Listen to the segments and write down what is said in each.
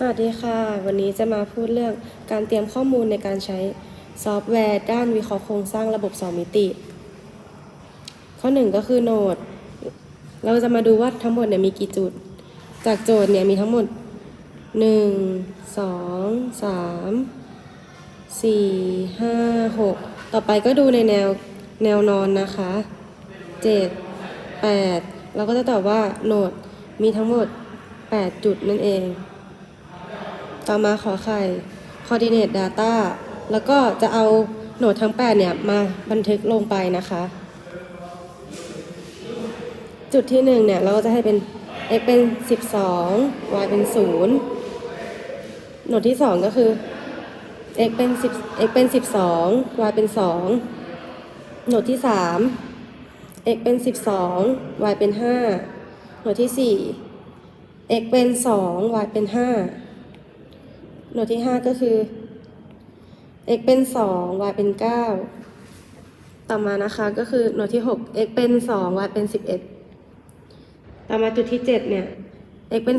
สวัสดีค่ะ วันนี้จะมาพูดเรื่องการเตรียมข้อมูลในการใช้ซอฟต์แวร์ ด้านวิเคราะห์โครงสร้างระบบสองมิติ ข้อหนึ่งก็คือโนด เราจะมาดูว่าทั้งหมดเนี่ยมีกี่จุด จากโจทย์เนี่ยมีทั้งหมด 1 2 3 4 5 6 ต่อไปก็ดูในแนวแนวนอนนะคะ 7 8 เราก็จะตอบว่าโนดมีทั้งหมด 8 จุดนั่นเอง ต่อมาขอไข่ coordinate data แล้วก็จะเอาโหนดทั้ง 8 เนี่ย มาบันทึกลงไปนะคะ จุดที่ 1 เนี่ย เราก็จะให้เป็น x เป็น 12 y เป็น 0 โหนดที่ 2 ก็คือ x เป็น10 x เป็น 12 y เป็น 2 โหนดที่ 3 x เป็น 12 y เป็น 5 โหนดที่ 4 x เป็น 2 y เป็น 5 หนดที่5ก็คือ x เป็น2 y เป็น9ต่อมานะคะก็คือโหนดที่6 x เป็น2 y เป็น11ต่อมาจุดที่7เนี่ย x เป็น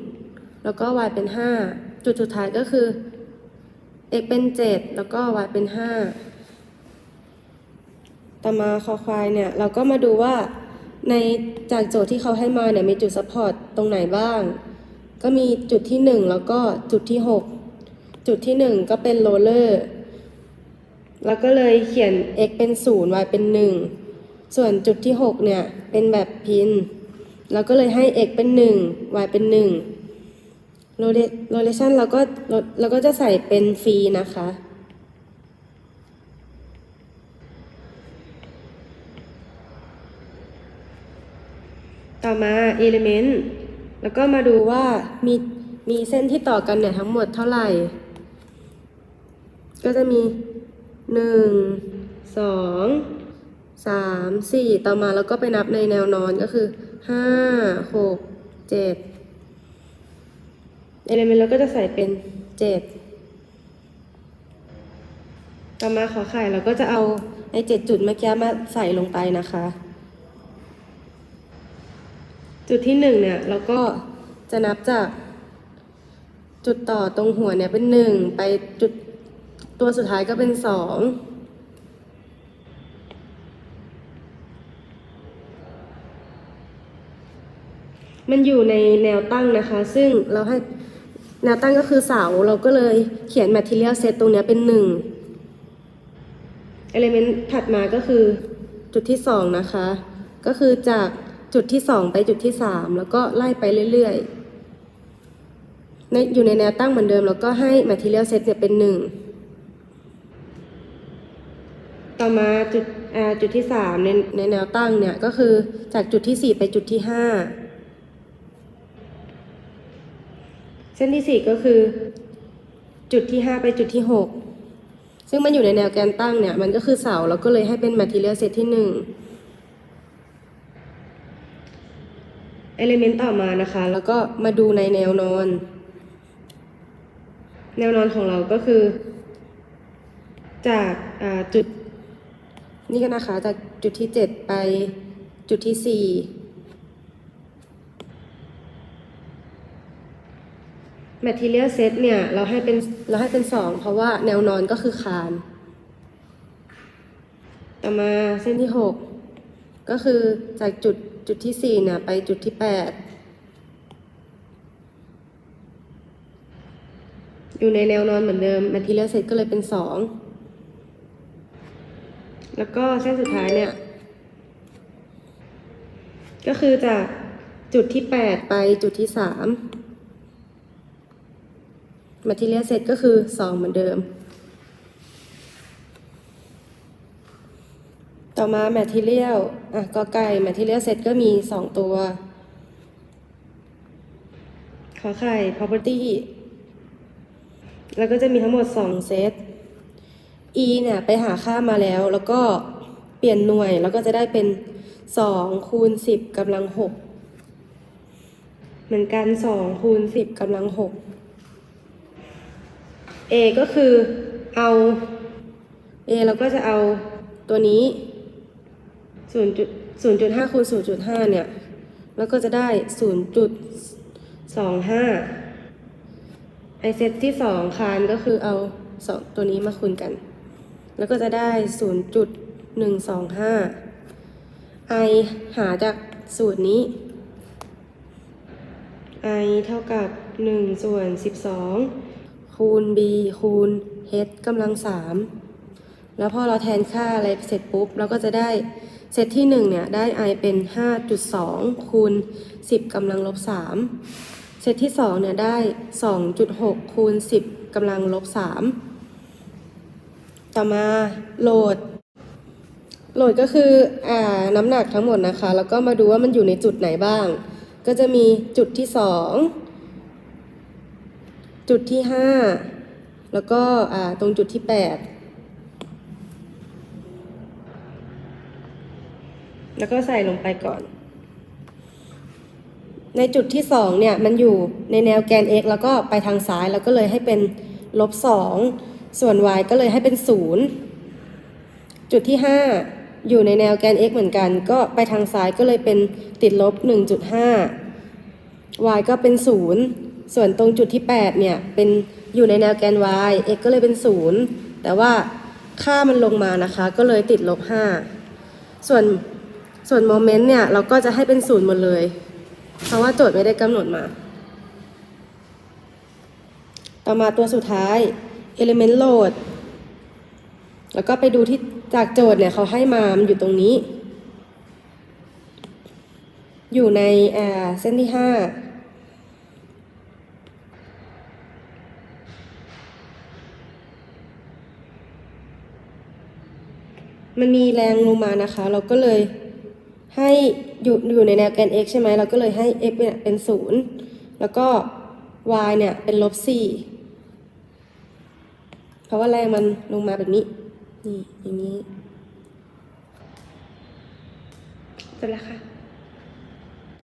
0แล้วก็ y เป็น5จุดสุดท้ายก็คือ x เป็น7แล้วก็ y เป็น5ต่อมาคอควายเนี่ยเราก็มาดูว่าในจากโจทย์ที่เขาให้มาเนี่ยมีจุดซัพพอร์ตตรงไหนบ้าง ก็มีจุดที่ 1 แล้วก็จุดที่ 6 จุดที่ 1 ก็เป็นโรลเลอร์ แล้วก็เลยเขียน x เป็น 0 y เป็น 1 ส่วนจุดที่ 6 เนี่ย เป็นแบบพิน แล้วก็เลยให้ x เป็น 1 y เป็น 1 rotation เราก็เราก็จะใส่เป็นฟรีนะคะต่อมา element แล้วก็มาดูว่ามีมีเส้นที่ต่อกันเนี่ยทั้งหมดเท่าไหร่ ก็จะมี 1 2 3 4 ต่อมาแล้วก็ไปนับในแนวนอนก็คือ 5 6 7 element เราก็จะใส่เป็น 7 ต่อมาขอไข่เราก็จะเอาไอ้7จุดเมื่อกี้มาใส่ลงไปนะคะ จุดที่หนึ่งเนี่ยเราก็จะนับจากจุดต่อตรงหัวเนี่ยเป็นหนึ่งไปจุดตัวสุดท้ายก็เป็นสองมันอยู่ในแนวตั้งนะคะ ซึ่งเราให้แนวตั้งก็คือเสา เราก็เลยเขียน material set ตรงเนี้ยเป็นหนึ่ง element ถัดมาก็คือจุดที่สองนะคะ ก็คือจาก จุดที่สองไปจุดที่สามแล้วก็ไล่ไปเรื่อยๆในอยู่ในแนวตั้งเหมือนเดิม แล้วก็ให้ material set เนี่ยเป็นหนึ่งต่อมาจุดจุดที่สามในในแนวตั้งเนี่ยก็คือจากจุดที่สี่ไปจุดที่ห้าเส้นที่สี่ก็คือจุดที่ห้าไปจุดที่หกซึ่งมันอยู่ในแนวแกนตั้งเนี่ยมันก็คือเสาเราก็เลยให้เป็น material set ที่หนึ่ง element ต่อมานะคะ แล้วก็มาดูในแนวนอน แนวนอนของเราก็คือ จากาจุด นี่ก็นะคะ จากจุดที่ 7 ไปจุดที่ 4 material set เนี่ยเราให้เป็นเราให้เป็น 2 เพราะว่าแนวนอนก็คือคาน ต่อมาเส้นที่ 6 ก็คือจากจุด จุดที่4เนี่ยไปจุดที่8อยู่ในแนวนอนเหมือนเดิม material set ก็เลยเป็น2แล้วก็เส้นสุดท้ายเนี่ย ก็คือจากจุดที่8ไปจุดที่3 material set ก็คือ2เหมือนเดิม ต่อมา material อะกอไก่ material set ก็มี 2 ตัว ขอไข่ property แล้วก็จะมีทั้งหมด 2 เซต e เนี่ยไปหาค่ามาแล้ว แล้วก็เปลี่ยนหน่วย แล้วก็จะได้เป็น2คูณ10กำลัง 6 เหมือนกัน2คูณ10กำลัง 6 a ก็คือเอา a เราก็จะเอาตัวนี้ 0.5คูณ0.5เนี่ย แล้วก็จะได้0.25ไอเซตที่สองคานก็คือเอาสองตัวนี้มาคูณกัน แล้วก็จะได้ศูนย์จุดหนึ่งสองห้าไอหาจากสูตรนี้ i เท่ากับ 1 ส่วน 12 คูณ b คูณ h กำลัง 3 แล้วพอเราแทนค่าอะไรเสร็จปุ๊บ เราก็จะได้ เซตที่ 1 เนี่ยได้ i เป็น 5.2 คูณ 10กำลังลบ 3 เซตที่ 2 เนี่ยได้ 2.6 คูณ 10กำลังลบ 3 ต่อมาโหลด โหลดก็คืออ่าน้ำหนักทั้งหมดนะคะ แล้วก็มาดูว่ามันอยู่ในจุดไหนบ้าง ก็จะมีจุดที่ 2 จุดที่ 5 แล้วก็ตรงจุดที่ 8 แล้วก็ใส่ลงไปก่อน ในจุดที่สองเนี่ยมันอยู่ในแนวแกน x แล้วก็ไปทางซ้ายแล้วก็เลยให้เป็นลบสองส่วน y ก็เลยให้เป็นศูนย์จุดที่5อยู่ในแนวแกน x เหมือนกัน ก็ไปทางซ้ายก็เลยเป็นติดลบ 1.5 y ก็เป็น 0 ส่วนตรงจุดที่ 8 เนี่ย เป็นอยู่ในแนวแกน y x ก็เลยเป็น 0 แต่ว่าค่ามันลงมานะคะ ก็เลยติดลบ 5 ส่วน ส่วนโมเมนต์เนี่ยเราก็จะให้เป็น0หมดเลย เพราะว่าโจทย์ไม่ได้กำหนดมา ต่อมาตัวสุดท้าย element load แล้วก็ไปดูที่จากโจทย์เนี่ยเขาให้มามันอยู่ตรงนี้ อยู่ในเส้นที่ห้ามันมีแรงลงมานะคะ เราก็เลย ให้อยู่อยู่ในแนวแกน x ใช่ไหมเราก็เลยให้ x เนี่ยเป็นศูนย์แล้วก็ y เนี่ยเป็นลบสี่เพราะว่าแรงมันลงมาแบบนี้ นี่อย่างนี้จบแล้วค่ะ